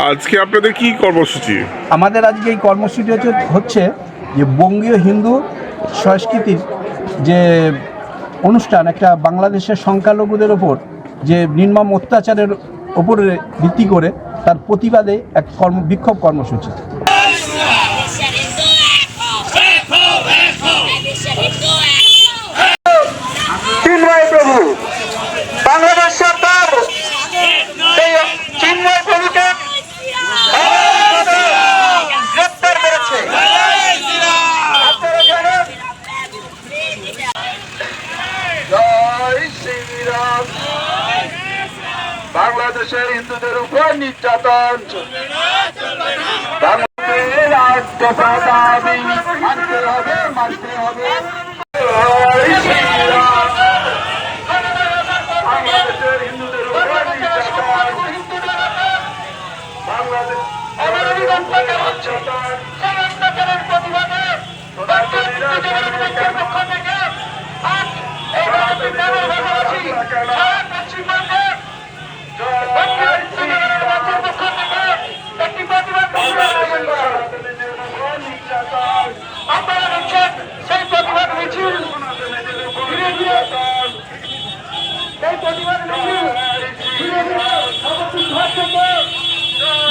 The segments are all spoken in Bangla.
আজকে আপনাদের কি কর্মসূচি? আমাদের আজকে এই কর্মসূচি হচ্ছে যে বঙ্গীয় হিন্দু সংস্কৃতির যে অনুষ্ঠান, একটা বাংলাদেশের সংখ্যালঘুদের ওপর যে নির্মম অত্যাচারের ওপরে ভিত্তি করে তার প্রতিবাদে এক কর্ম, বিক্ষোভ কর্মসূচি চিন্ময় প্রভু বাংলাদেশ সরকার সেই চিন্ময় প্রভুকে গ্রেপ্তার করেছে আপনারা জানেন জয় শ্রীরাম বাংলাদেশের হিন্দুদের উপর নির্যাতন। মানতে হবে মানতে হবে জয় শ্রীরাম বাংলাদেশের হিন্দুদের উপর নির্যাতন বাংলাদেশ নির্যাতন আপনারা দেখছেন সেই প্রতিবাদ মিছিল ধীরে ধীরে সেই প্রতিবাদ মিছিল ধীরে ধীরে সর্বত্র ঘর থেকে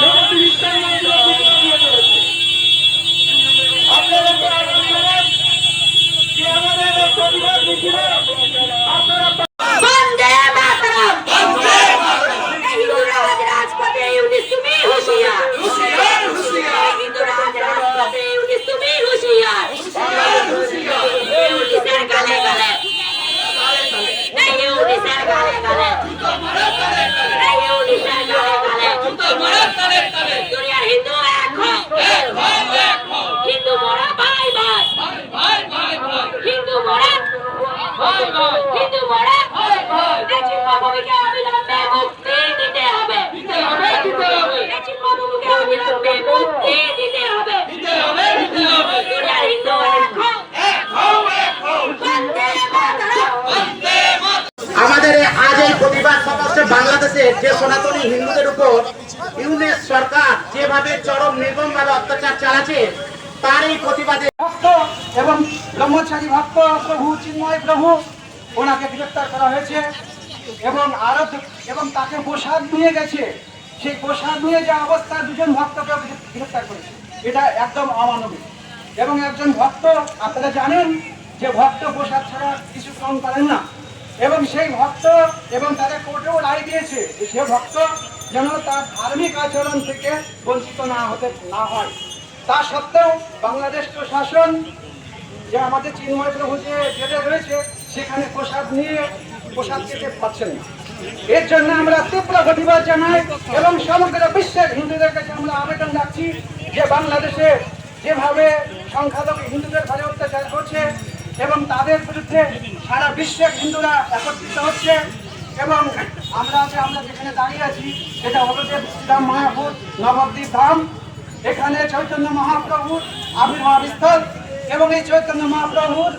জগতের ইসলাম মন্দিরের দিকে এগিয়ে চলেছে। আপনারা তো আগে জানেন যে আমাদের এই প্রতিবাদ মিছিলে আপনারা বন্দে মাতরম বন্দে মাতরম হিন্দু রাজ রাজপথে ইউনিস তুমি হুঁশিয়ার হুঁশিয়ার হুঁশিয়ার হিন্দু রাজ রাজপথে ইউনিস তুমি হুঁশিয়ার হুঁশিয়ার হুঁশিয়ার ইউনিসের গালে গালে এই ইউনিসের গালে গালে এই ইউনিসের গালে গালে দুনিয়ার হিন্দু এক হও হিন্দু মরা ভাই ভাই হিন্দু মরা হিন্দু মরা দেশির মানবীকে অবিলম্বে মুক্তি দিতে হবে দেশির মানবীকে অবিলম্বে মুক্তি দিতে হবে দুনিয়ার হিন্দু এক হও বন্দে মাতরম আমাদের এই আজ এই প্রতিবাদ সমাবেশে বাংলাদেশে যে সনাতনী হিন্দুদের উপর ইউনিস সরকার যেভাবে চরম নির্মমভাবে অত্যাচার চালাচ্ছে, তার এই প্রতিবাদে ভক্ত এবং ব্রহ্মচারী ভক্ত প্রভু চিন্ময় প্রভু, ওনাকে গ্রেপ্তার করা হয়েছে এবং আরও এবং তাকে প্রসাদ নিয়ে গেছে। সেই প্রসাদ নিয়ে যে অবস্থা, দুজন ভক্তকে গ্রেপ্তার করেছে। এটা একদম অমানবিক। এবং একজন ভক্ত, আপনারা জানেন যে ভক্ত প্রসাদ ছাড়া কিছু গ্রহণ করেন না। এবং সেই ভক্ত এবং তাদের কোর্টেও রায় দিয়েছে সে ভক্ত যেন তার ধার্মিক আচরণ থেকে বঞ্চিত না হতে, না হয়। তা সত্ত্বেও বাংলাদেশ প্রশাসন যে আমাদের চিন্ময় প্রভু যে জেলে রয়েছে, সেখানে প্রসাদ নিয়ে প্রসাদ খেতে পাচ্ছেন না। এর জন্য আমরা তীব্র প্রতিবাদ জানাই এবং সমগ্র বিশ্বের হিন্দুদের কাছে আমরা আবেদন রাখছি যে বাংলাদেশে যেভাবে সংখ্যালঘু হিন্দুদের ঘরে অত্যাচার করছে এবং তাদের বিরুদ্ধে সারা বিশ্বের হিন্দুরা একত্রিত হচ্ছে এবং আমরা যে আমরা যেখানে দাঁড়িয়ে আছি হলো যে শ্রীরাম মায়াপুর নবদ্বীপ ধাম। এখানে চৈতন্য মহাপ্রভুর আবির্ভাব স্থল এবং এই চৈতন্য মহাপ্রভুর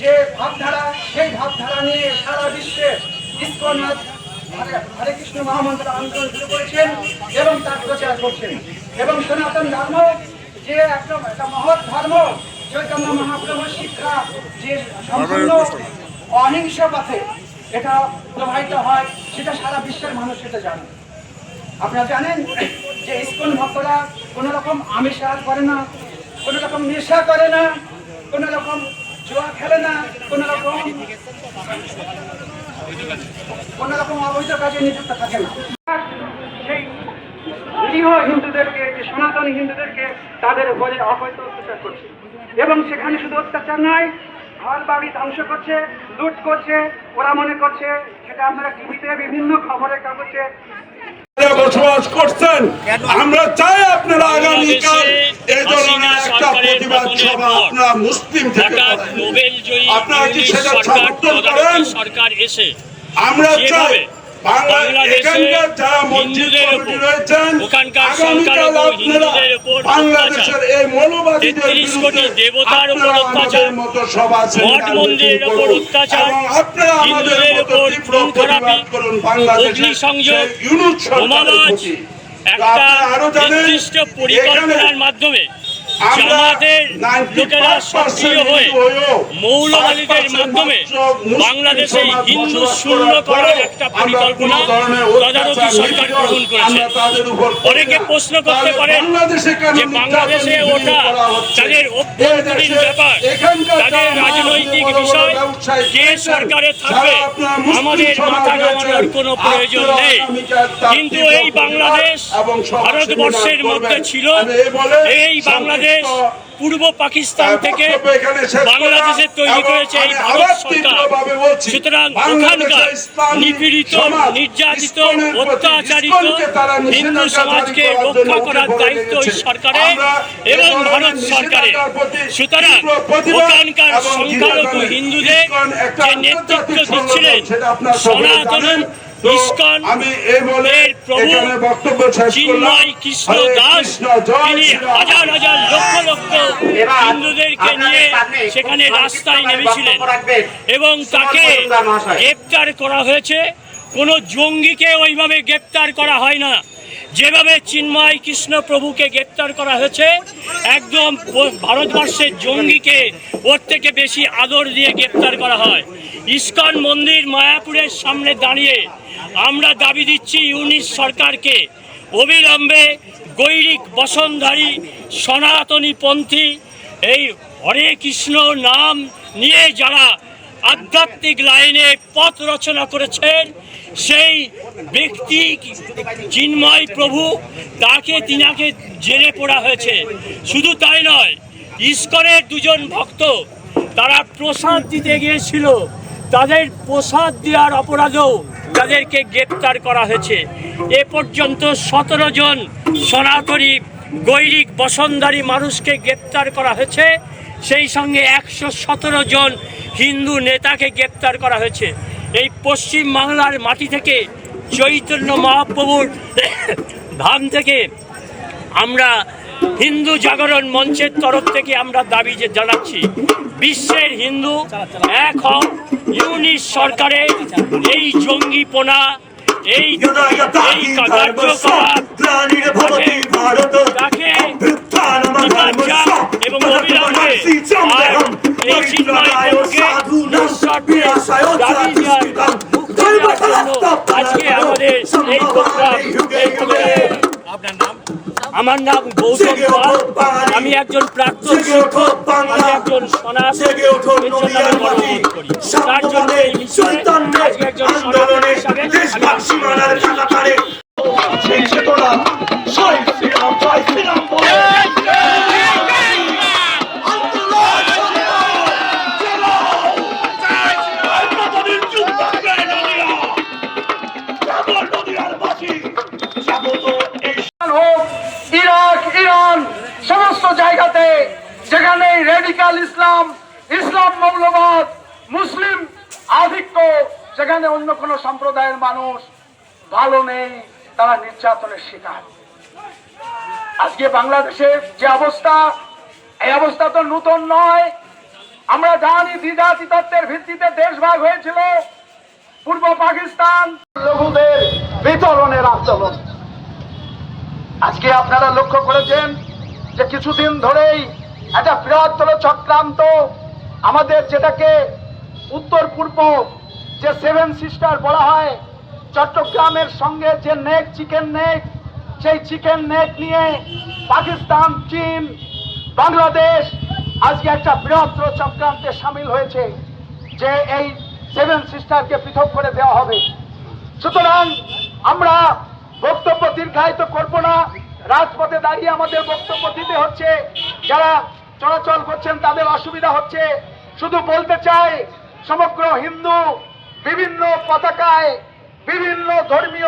যে ভাবধারা, সেই ভাবধারা নিয়ে সারা বিশ্বে আজ হরে কৃষ্ণ মহামন্ত্র আন্দোলন শুরু করেছেন এবং তার প্রচার করছেন। এবং সনাতন ধর্ম যে একটা মহৎ ধর্ম, চৈতন্য যে সম্পূর্ণ অহিংস পথে এটা প্রবাহিত হয়, সেটা সারা বিশ্বের মানুষ সেটা জানে। আপনারা জানেন যে ইস্কন ভক্তরা কোনো রকম আমিষ আহার করে না, কোনো রকম নেশা করে না, কোনো রকম জুয়া খেলে না, কোনো রকম কোনো রকম অবৈধ কাজে নিযুক্ত থাকে না। নিরীহ হিন্দুদেরকে যে সনাতনী হিন্দুদেরকে তাদের উপরে অবৈধ অত্যাচার করছে। এবং সেখানে শুধু অত্যাচার নয় ঘর বাড়ি ধ্বংস করছে লুট করছে ওরা মনে করছে সেটা আপনারা টিভিতে বিভিন্ন খবরের কাগজে বসবাস করছেন। আমরা চাই আপনারা আগামীকাল এই ধরনের একটা প্রতিবাদ সভা আপনারা মুসলিম থেকে আপনারা কি সেটা সমর্থন করেন? সরকার এসে আমরা চাই যারা উপর, রয়েছেন ওখানকার সংখ্যালঘু হিন্দুদের উপর বাংলাদেশের এই মৌলবাদীদের কোটি দেবতার উপর আপনারা অত্যাচার, আমাদের মতো মঠ মন্দিরের উপর অত্যাচার, হিন্দুদের উপর খুন খারাপি, বোমাবাজ, একটা নির্দিষ্ট পরিকল্পনার মাধ্যমে জামাতের লোকেরা সক্রিয় হয়ে মৌলবাদীদের মাধ্যমে বাংলাদেশে হিন্দু শূন্য করার একটা পরিকল্পনা তদারকি সরকার গ্রহণ করেছে। অনেকে প্রশ্ন করতে পারেন বাংলাদেশে যে বাংলাদেশে ওটা তাদের অভ্যন্তরীণ ব্যাপার তাদের যারা রাজনৈতিক বিষয় কে সরকারে থাকবে আমাদের মাথা নামানোর কোনো প্রয়োজন নেই। কিন্তু এই বাংলাদেশ এবং ভারতবর্ষের মধ্যে ছিল এই বাংলাদেশ পূর্ব পাকিস্তান থেকে বাংলাদেশে তৈরি করেছে এই ভারত সরকার। সুতরাং ওখানকার নিপীড়িত নির্যাতিত অত্যাচারিত হিন্দু সমাজকে রক্ষা করার দায়িত্ব এই লেগেছে। সরকারের এবং ভারত সরকারের। সুতরাং ওখানকার সংখ্যালঘু হিন্দুদের যে নেতৃত্ব দিচ্ছিলেন সনাতন ইস্কন আমি এই বলে এর প্রভু এখানে বক্তব্য শেষ করলাম। চিন্ময় কৃষ্ণ দাস তিনি হাজার হাজার লক্ষ লক্ষ হিন্দুদেরকে নিয়ে সেখানে রাস্তায় নেমেছিলেন। এবং তাকে গ্রেপ্তার করা হয়েছে। কোনো জঙ্গিকে ওইভাবে গ্রেপ্তার করা হয় না। যেভাবে চিন্ময় কৃষ্ণ প্রভুকে গ্রেপ্তার করা হয়েছে, একদম ভারতবর্ষের জঙ্গিকে ওর থেকে বেশি আদর দিয়ে গ্রেপ্তার করা হয়। ইস্কন মন্দির মায়াপুরের সামনে দাঁড়িয়ে আমরা দাবি দিচ্ছি ইউনিশ সরকারকে, অবিলম্বে গৈরিক বসনধারী সনাতনী পন্থী, এই হরে কৃষ্ণ নাম নিয়ে যারা আধ্যাত্মিক লাইনে পথ রচনা করেছেন সেই ব্যক্তি চিন্ময় প্রভু। তাকে তিনাকে জেলে পড়া হয়েছে। শুধু তাই নয়, ইস্কনের দুজন ভক্ত তারা প্রসাদ দিতে গিয়েছিল। তাদের প্রসাদ দেওয়ার অপরাধেও তাদেরকে গ্রেপ্তার করা হয়েছে। এ পর্যন্ত সতেরো জন সনাতনী গৈরিক বসনধারী মানুষকে গ্রেপ্তার করা হয়েছে। সেই সঙ্গে একশো সতেরো জন হিন্দু নেতাকে গ্রেপ্তার করা হয়েছে। এই পশ্চিম বাংলার মাটি থেকে চৈতন্য মহাপ্রভুর ধাম থেকে আমরা হিন্দু জাগরণ মঞ্চের তরফ থেকে আমরা দাবি যে জানাচ্ছি বিশ্বের হিন্দু এক ইউনিশ সরকারের এই জঙ্গিপনা এই এই কার্যকলাপ তাকে আমার নাম গৌতম আমি একজন প্রাক্তন শিক্ষক আমি একজন তার জন্য একজন ইরান সমস্ত জায়গাতে যেখানে রেডিকাল ইসলাম ইসলাম মৌলবাদ, মুসলিম আধিক্য সেখানে অন্য কোনো সম্প্রদায়ের মানুষ ভালো নেই, তারা নির্যাতনের শিকার। আজকে বাংলাদেশের যে অবস্থা, এই অবস্থা তো নূতন নয়। আমরা জানি দ্বিজাতি তত্ত্বের ভিত্তিতে দেশ ভাগ হয়েছিল। পূর্ব পাকিস্তান, লঘুদের বিতরণের আন্দোলন। আজকে আপনারা লক্ষ্য করেছেন যে কিছুদিন ধরেই একটা বৃহত্তর চক্রান্ত আমাদের যেটাকে উত্তর পূর্ব যে সেভেন সিস্টার বলা হয়, চট্টগ্রামের সঙ্গে যে নেক, চিকেন নেক, সেই চিকেন নেক নিয়ে পাকিস্তান, চীন, বাংলাদেশ আজকে একটা বৃহত্তর চক্রান্তে সামিল হয়েছে যে এই সেভেন সিস্টারকে পৃথক করে দেওয়া হবে। সুতরাং আমরা বক্তব্য দীর্ঘায়িত করব না। রাজপথে দাঁড়িয়ে আমাদের বক্তব্য দিতে হচ্ছে। যারা চলাচল করছেন, তাদের অসুবিধা হচ্ছে। শুধু বলতে চাই, সমগ্র হিন্দু বিভিন্ন পতাকায় বিভিন্ন ধর্মীয়